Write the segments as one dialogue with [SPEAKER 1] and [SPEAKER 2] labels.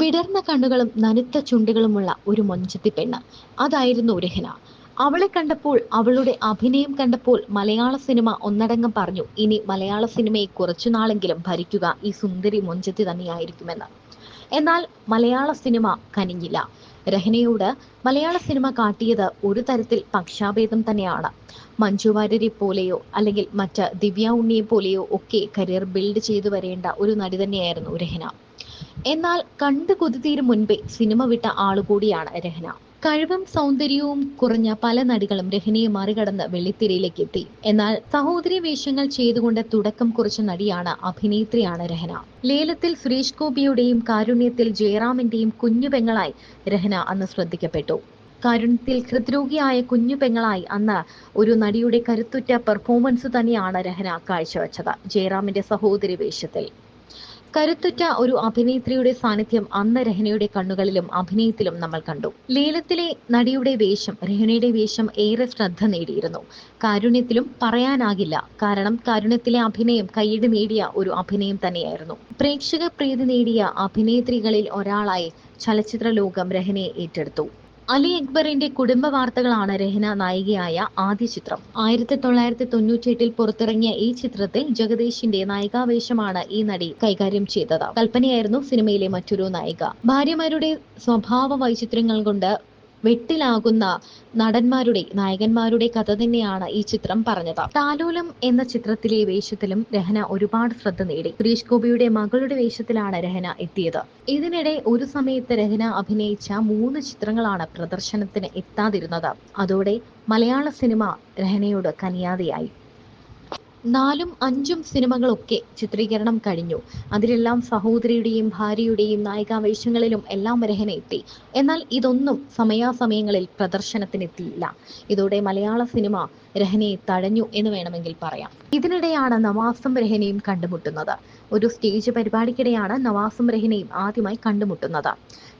[SPEAKER 1] വിടർന്ന കണ്ണുകളും നനുത്ത ചുണ്ടുകളുമുള്ള ഒരു മൊഞ്ചത്തി പെണ്ണ്. അതായിരുന്നു രഹന. അവളെ കണ്ടപ്പോൾ അവളുടെ അഭിനയം കണ്ടപ്പോൾ മലയാള സിനിമ ഒന്നടങ്കം പറഞ്ഞു ഇനി മലയാള സിനിമയെ കുറച്ചു നാളെങ്കിലും ഭരിക്കുക ഈ സുന്ദരി മൊഞ്ചത്തി തന്നെയായിരിക്കുമെന്ന്. എന്നാൽ മലയാള സിനിമ കനിഞ്ഞില്ല. രഹനയോട് മലയാള സിനിമ കാട്ടിയത് ഒരു തരത്തിൽ പക്ഷാഭേദം തന്നെയാണ്. മഞ്ജു വാര്യരെ പോലെയോ അല്ലെങ്കിൽ മറ്റ് ദിവ്യ ഉണ്ണിയെ പോലെയോ ഒക്കെ കരിയർ ബിൽഡ് ചെയ്തു വരേണ്ട ഒരു നടി തന്നെയായിരുന്നു രഹന. എന്നാൽ കണ്ടു കൊതിതീരും മുൻപേ സിനിമ വിട്ട ആളുകൂടിയാണ് രഹന. കഴിവും സൗന്ദര്യവും കുറഞ്ഞ പല നടികളും രഹനയെ മറികടന്ന് വെള്ളിത്തിരയിലേക്ക് എത്തി. എന്നാൽ സഹോദരി വേഷങ്ങൾ ചെയ്തുകൊണ്ട് തുടക്കം കുറിച്ച നടിയാണ് അഭിനേത്രിയാണ് രഹന. ലേലത്തിൽ സുരേഷ് ഗോപിയുടെയും കാരുണ്യത്തിൽ ജയറാമിന്റെയും കുഞ്ഞു പെങ്ങളായി രഹന അന്ന് ശ്രദ്ധിക്കപ്പെട്ടു. കാരുണ്യത്തിൽ ഹൃദ്രോഗിയായ കുഞ്ഞു പെങ്ങളായി അന്ന് ഒരു നടിയുടെ കരുത്തുറ്റ പെർഫോമൻസ് തന്നെയാണ് രഹന കാഴ്ചവെച്ചത്. ജയറാമിന്റെ സഹോദരി വേഷത്തിൽ. കരുത്തുറ്റ ഒരു അഭിനേത്രിയുടെ സാന്നിധ്യം അന്ന് രഹനയുടെ കണ്ണുകളിലും അഭിനയത്തിലും നമ്മൾ കണ്ടു. ലീലത്തിലെ നടിയുടെ വേഷം രഹനയുടെ വേഷം ഏറെ ശ്രദ്ധ നേടിയിരുന്നു. കാരുണ്യത്തിലും പറയാനാകില്ല. കാരണം കാരുണ്യത്തിലെ അഭിനയം കൈയ്യടി നേടിയ ഒരു അഭിനയം തന്നെയായിരുന്നു. പ്രേക്ഷക പ്രീതി നേടിയ അഭിനേത്രികളിൽ ഒരാളായി ചലച്ചിത്ര ലോകം രഹനയെ ഏറ്റെടുത്തു. അലി അക്ബറിന്റെ കുടുംബ വാർത്തകളാണ് രഹന നായികയായ ആദ്യ ചിത്രം. ആയിരത്തി തൊള്ളായിരത്തി തൊണ്ണൂറ്റി എട്ടിൽ പുറത്തിറങ്ങിയ ഈ ചിത്രത്തിൽ ജഗദീഷിന്റെ നായികാവേശമാണ് ഈ നടി കൈകാര്യം ചെയ്തത്. കൽപ്പനയായിരുന്നു സിനിമയിലെ മറ്റൊരു നായിക. ഭാര്യമാരുടെ സ്വഭാവ വൈചിത്ര്യങ്ങൾ കൊണ്ട് വെട്ടിലാകുന്ന നടന്മാരുടെ നായകന്മാരുടെ കഥ തന്നെയാണ് ഈ ചിത്രം പറഞ്ഞത്. താലോലം എന്ന ചിത്രത്തിലെ വേഷത്തിലും രഹന ഒരുപാട് ശ്രദ്ധ നേടി. സുരേഷ് ഗോപിയുടെ മകളുടെ വേഷത്തിലാണ് രഹന എത്തിയത്. ഇതിനിടെ ഒരു സമയത്ത് രഹന അഭിനയിച്ച മൂന്ന് ചിത്രങ്ങളാണ് പ്രദർശനത്തിന് എത്താതിരുന്നത്. അതോടെ മലയാള സിനിമ രഹനയോട് കനിയാതെയായി. നാലും അഞ്ചും സിനിമകളൊക്കെ ചിത്രീകരണം കഴിഞ്ഞു. അതിലെല്ലാം സഹോദരിയുടെയും ഭാര്യയുടെയും നായികാവേശങ്ങളിലും എല്ലാം രഹന എന്നാൽ ഇതൊന്നും സമയാസമയങ്ങളിൽ പ്രദർശനത്തിനെത്തിയില്ല. ഇതോടെ മലയാള സിനിമ രഹനയെ തഴഞ്ഞു എന്ന് വേണമെങ്കിൽ പറയാം. ഇതിനിടെയാണ് നവാസും രഹനയും കണ്ടുമുട്ടുന്നത്. ഒരു സ്റ്റേജ് പരിപാടിക്കിടെയാണ് നവാസും രഹനയും ആദ്യമായി കണ്ടുമുട്ടുന്നത്.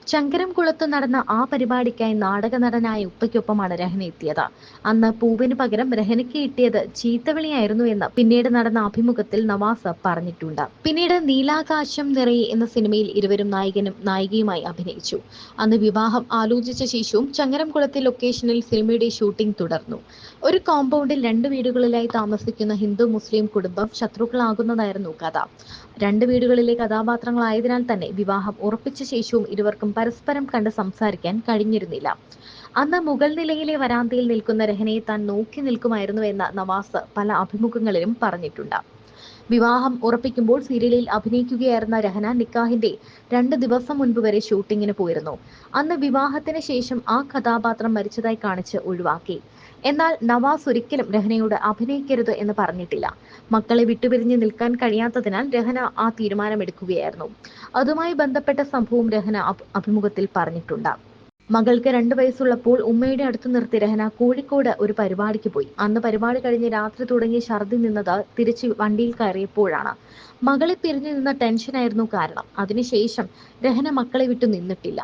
[SPEAKER 1] ചങ്കരംകുളത്ത് നടന്ന ആ പരിപാടിക്കായി നാടക നടനായ ഉപ്പയ്ക്കൊപ്പമാണ് രഹന എത്തിയത്. അന്ന് പൂവിന് പകരം രഹനയ്ക്ക് കിട്ടിയത് ചീത്തവിളിയായിരുന്നു എന്ന് പിന്നീട് നടന്ന അഭിമുഖത്തിൽ നവാസ് പറഞ്ഞിട്ടുണ്ട്. പിന്നീട് നീലാകാശം നിറയെ എന്ന സിനിമയിൽ ഇരുവരും നായകനും നായികയുമായി അഭിനയിച്ചു. അന്ന് വിവാഹം ആലോചിച്ച ശേഷവും ചങ്ങരംകുളത്തെ ലൊക്കേഷനിൽ സിനിമയുടെ ഷൂട്ടിംഗ് തുടർന്നു. ഒരു കോമ്പൗണ്ടിൽ രണ്ട് വീടുകളിലായി താമസിക്കുന്ന ഹിന്ദു മുസ്ലിം കുടുംബം ശത്രുക്കളാകുന്നതായിരുന്നു കഥ. രണ്ട് വീടുകളിലെ കഥാപാത്രങ്ങളായതിനാൽ തന്നെ വിവാഹം ഉറപ്പിച്ച ശേഷവും ഇരുവർക്കും പരസ്പരം കണ്ട് സംസാരിക്കാൻ കഴിഞ്ഞിരുന്നില്ല. അന്ന് മുകൾ നിലയിലെ വരാന്തയിൽ നിൽക്കുന്ന രഹനയെ താൻ നോക്കി നിൽക്കുമായിരുന്നു എന്ന് നവാസ് പല അഭിമുഖങ്ങളിലും പറഞ്ഞിട്ടുണ്ട്. വിവാഹം ഉറപ്പിക്കുമ്പോൾ സീരിയലിൽ അഭിനയിക്കുകയായിരുന്ന രഹന നിക്കാഹിന്റെ രണ്ട് ദിവസം മുൻപ് വരെ ഷൂട്ടിങ്ങിന് പോയിരുന്നു. അന്ന് വിവാഹത്തിന് ശേഷം ആ കഥാപാത്രം മരിച്ചതായി കാണിച്ച് ഒഴിവാക്കി. എന്നാൽ നവാസ് ഒരിക്കലും രഹനയോട് അഭിനയിക്കരുത് എന്ന് പറഞ്ഞിട്ടില്ല. മക്കളെ വിട്ടുപിരിഞ്ഞ് നിൽക്കാൻ കഴിയാത്തതിനാൽ രഹന ആ തീരുമാനമെടുക്കുകയായിരുന്നു. അതുമായി ബന്ധപ്പെട്ട സംഭവം രഹന അഭിമുഖത്തിൽ പറഞ്ഞിട്ടുണ്ട്. മകൾക്ക് രണ്ടു വയസ്സുള്ളപ്പോൾ ഉമ്മയുടെ അടുത്ത് നിർത്തി രഹന കോഴിക്കോട് ഒരു പരിപാടിക്ക് പോയി. അന്ന് പരിപാടി കഴിഞ്ഞ് രാത്രി തുടങ്ങി ഛർദി നിന്നത് തിരിച്ച് വണ്ടിയിൽ കയറിയപ്പോഴാണ്. മകളെ പിരിഞ്ഞു നിന്ന ടെൻഷനായിരുന്നു കാരണം. അതിനുശേഷം രഹന മക്കളെ വിട്ടു നിന്നിട്ടില്ല.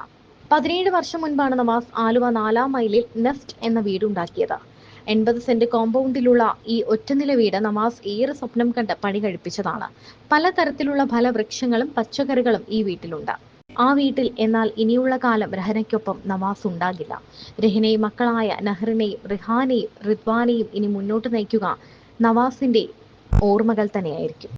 [SPEAKER 1] പതിനേഴ് വർഷം മുൻപാണ് നവാസ് ആലുവ നാലാം മൈലിൽ നെഫ്റ്റ് എന്ന വീടുണ്ടാക്കിയത്. എൺപത് സെന്റ് കോമ്പൗണ്ടിലുള്ള ഈ ഒറ്റനില വീട് നവാസ് ഏറെ സ്വപ്നം കണ്ട് പണി കഴിപ്പിച്ചതാണ്. പലതരത്തിലുള്ള ഫലവൃക്ഷങ്ങളും പച്ചക്കറികളും ഈ വീട്ടിലുണ്ട്. ആ വീട്ടിൽ എന്നാൽ ഇനിയുള്ള കാലം രഹനയ്ക്കൊപ്പം നവാസ് ഉണ്ടാകില്ല. രഹനയും മക്കളായ നഹ്റിനെയും റിഹാനെയും റിദ്വാനെയും ഇനി മുന്നോട്ട് നയിക്കുക നവാസിന്റെ ഓർമ്മകൾ തന്നെയായിരിക്കും.